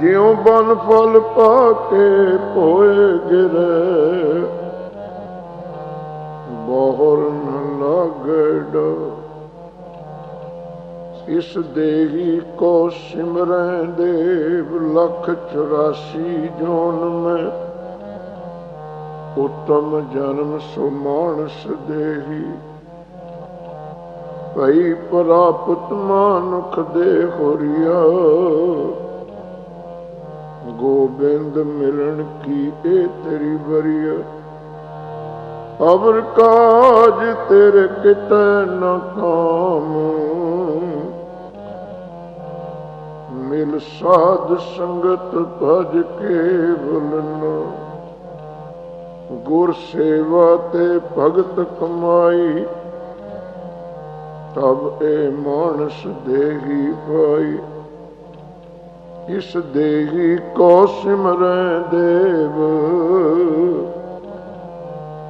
ਜਿਉ ਬਨ ਫਲ ਪਾ ਕੇ ਹੋਏ ਗਿਰੇ। ਬਹੁਰ ਨ ਲੱਗੜ ਇਸ ਦੇਹੀ ਕੋ ਸਿਮਰੈ ਦੇਵ ਲਖ 84 ਜੋਨ ਮੈਂ। ਉਤਮ ਜਨਮ ਸੋ ਦੇਹੀ। ਭਈ ਪ੍ਰਾਪਤ ਮਾਨੁਖ ਦੇ ਹੋਰੀਆ। ਗੋਬਿੰਦ ਮਿਲਣ ਕੀ ਇਹ ਤੇਰੀ ਬਰੀਆ ਅਵਰ ਕਾਜ ਤੇਰੇ ਕਿਤੈ ਨ ਕਾਮ। ਮਿਲ ਸਾਧ ਸੰਗਤ ਭਜ ਕੇ ਬੁਲਨਾ ਗੁਰ ਸੇਵਾ ਤੇ ਭਗਤ ਕਮਾਈ। ਤਬ ਇਹ ਮਾਨਸ ਦੇਹੀ ਪਾਈ। ਇਸ ਦੇਹੀ ਕੋ ਸਿਮਰੈ ਦੇਵ।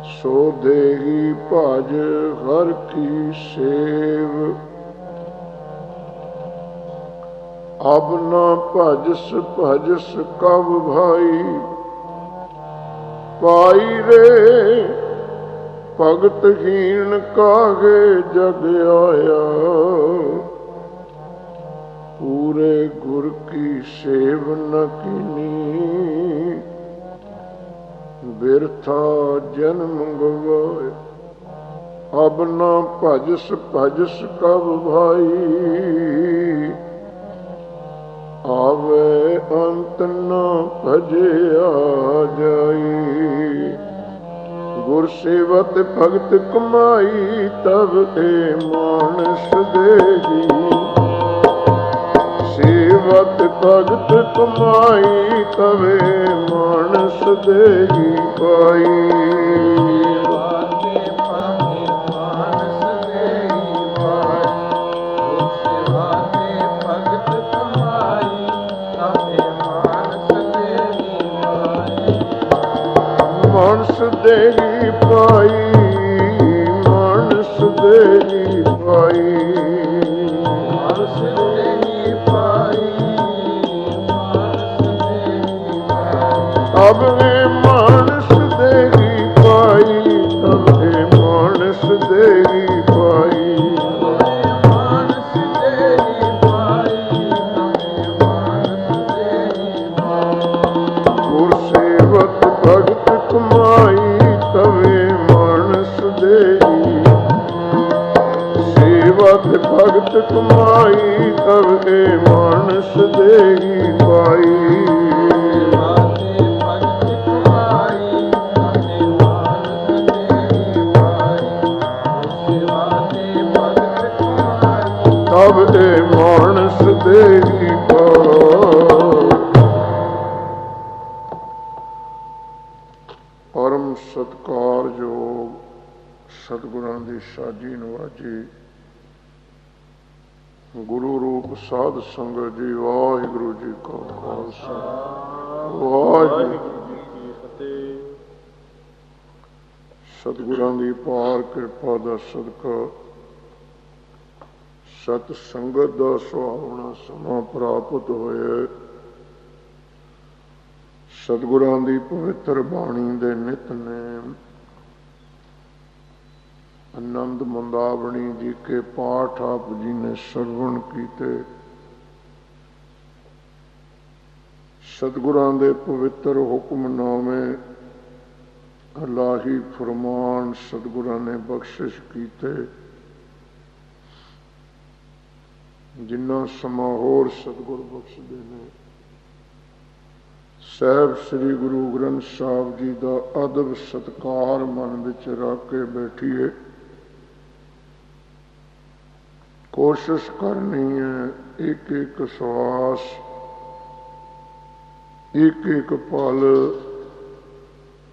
ਸੋ ਦੇਹੀ ਭਜ ਹਰ ਕੀ ਸੇਵ। ਅਬ ਨਾ ਭਜਸ ਭਜਸ ਕਬ ਭਾਈ। ਪਾਈ ਰੇ, ਭਗਤ ਹੀਣ ਕਾਗੇ ਜਗ ਆਇਆ। ਪੂਰੇ ਗੁਰ ਕੀ ਸੇਵ ਨ ਕੀਨੀ। ਬਿਰਥਾ ਜਨਮ ਗਵਾਏ, ਅਬ ਨਾ ਭਜਸ ਭਜਸ ਕਬ ਭਾਈ। ਆਵੇ ਅੰਤ ਨ ਭਜਿਆ ਜਾਈ। ਗੁਰ ਸੇਵਤ ਭਗਤ ਕਮਾਈ, ਤਬ ਏ ਮਾਨਸ ਦੇਹੀ ਸੇਵਤ ਭਗਤ ਕਮਾਈ ਤਵੇ ਮਾਨਸ ਦੇਹੀ ਪਾਈ। ਵਾਤੇ ਭਗਤ ਕਮਾਈ ਤਾਤੇ ਮਾਨਸ ਦੇਈ ਪਾਈ। ਮਾਨਸ ਦੇਹੀ ਪਾਈ ਮਾਨਸ ਦੇਹੀ ਪਾਈ। ਪਾਈ ਮਾਨਸ ਦੇਹੀ ਪਾਈ ਤਬ ਮਾਨਸ ਦੇਹੀ ਪਾਈ। ਮਾਨਸ ਦੇਈ ਪਾਈ ਤਾਤੇ ਮਾਨਸ ਦੇਈ ਪਾਈ ਗੁਰ ਸੇਵਕ ਭਗਤ ਕਮਾਈ, ਤਵੇ ਮਾਨਸ ਦੇਹੀ ਸੇਵਕ ਭਗਤ ਕਮਾਈ, ਤਵੇ ਮਾਨਸ ਦੇਹੀ ਪਾਈ। ਕਮਾਈ ਤਬ ਮਾਨਸ ਦੇਹੀ ਪਾਈ ਪਰਮ ਸਤਕਾਰਯੋਗ ਸਤਿਗੁਰਾਂ ਦੀ ਸਾਜੀ ਨਵਾਜੀ। ਗੁਰੂ ਰੂਪ ਸਾਧ ਸੰਗਤ ਜੀ, ਵਾਹਿਗੁਰੂ ਜੀ ਕਾ ਖਾਲਸਾ। ਵਾਹਿਗੁਰੂ ਜੀ ਕੀ ਫਤਿਹ। ਸਤਿਗੁਰਾਂ ਦੀ ਪਾਰ ਕਿਰਪਾ ਦਾ ਸਦਕਾ ਸਤ ਸੰਗਤ ਦਾ ਸੁਹਾਵਣਾ ਸਮਾਂ ਪ੍ਰਾਪਤ ਹੋਇਆ ਸਤਿਗੁਰਾਂ ਦੀ ਪਵਿੱਤਰ ਬਾਣੀ ਦੇ ਨਿਤਨੇਮ ਆਨੰਦ ਮੰਦਾਵਣੀ ਜੀ ਕੇ ਪਾਠ ਆਪ ਜੀ ਨੇ ਸਰਵਣ ਕੀਤੇ। ਸਤਿਗੁਰਾਂ ਦੇ ਪਵਿੱਤਰ ਹੁਕਮਨਾਮੇ ਅਲਾਹੀ ਫਰਮਾਨ ਸਤਿਗੁਰਾਂ ਨੇ ਬਖਸ਼ਿਸ਼ ਕੀਤੇ। ਜਿੰਨਾ ਸਮਾਂ ਹੋਰ ਸਤਿਗੁਰ ਬਖਸ਼ਦੇ ਨੇ। ਸਾਹਿਬ ਸ੍ਰੀ ਗੁਰੂ ਗ੍ਰੰਥ ਸਾਹਿਬ ਜੀ ਦਾ ਅਦਬ ਸਤਕਾਰ ਮਨ ਵਿੱਚ ਰੱਖ ਕੇ ਬੈਠੀਏ। ਕੋਸ਼ਿਸ਼ ਕਰਨੀ ਹੈ ਇੱਕ ਇੱਕ ਸਵਾਸ ਇੱਕ ਇੱਕ ਪਲ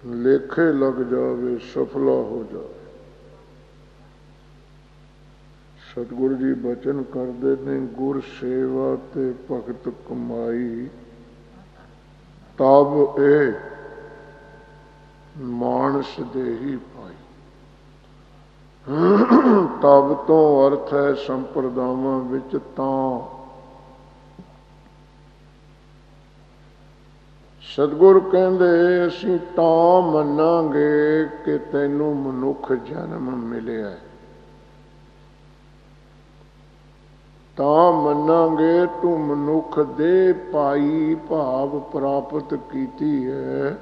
ਲੇਖੇ ਲੱਗ ਜਾਵੇ, ਸਫਲਾ ਹੋ ਜਾਵੇ। ਸਤਿਗੁਰੂ ਜੀ ਬਚਨ ਕਰਦੇ ਨੇ, ਗੁਰ ਸੇਵਾ ਤੇ ਭਗਤ ਕਮਾਈ। ਤਬ ਇਹ ਮਾਨਸ ਦੇਹੀ ਪਾਈ। ਤਬ ਤੋਂ ਅਰਥ ਹੈ ਸੰਪਰਦਾਵਾਂ ਵਿੱਚ ਤਾਂ। ਸਤਿਗੁਰ ਕਹਿੰਦੇ, ਅਸੀਂ ਤਾਂ ਮੰਨਾਂਗੇ ਕਿ ਤੈਨੂੰ ਮਨੁੱਖ ਜਨਮ ਮਿਲਿਆ ਹੈ। ਤਾਂ ਮੰਨਾਂਗੇ ਤੂੰ ਮਨੁੱਖ ਦੇ ਪਾਈ ਭਾਵ ਪ੍ਰਾਪਤ ਕੀਤੀ ਹੈ।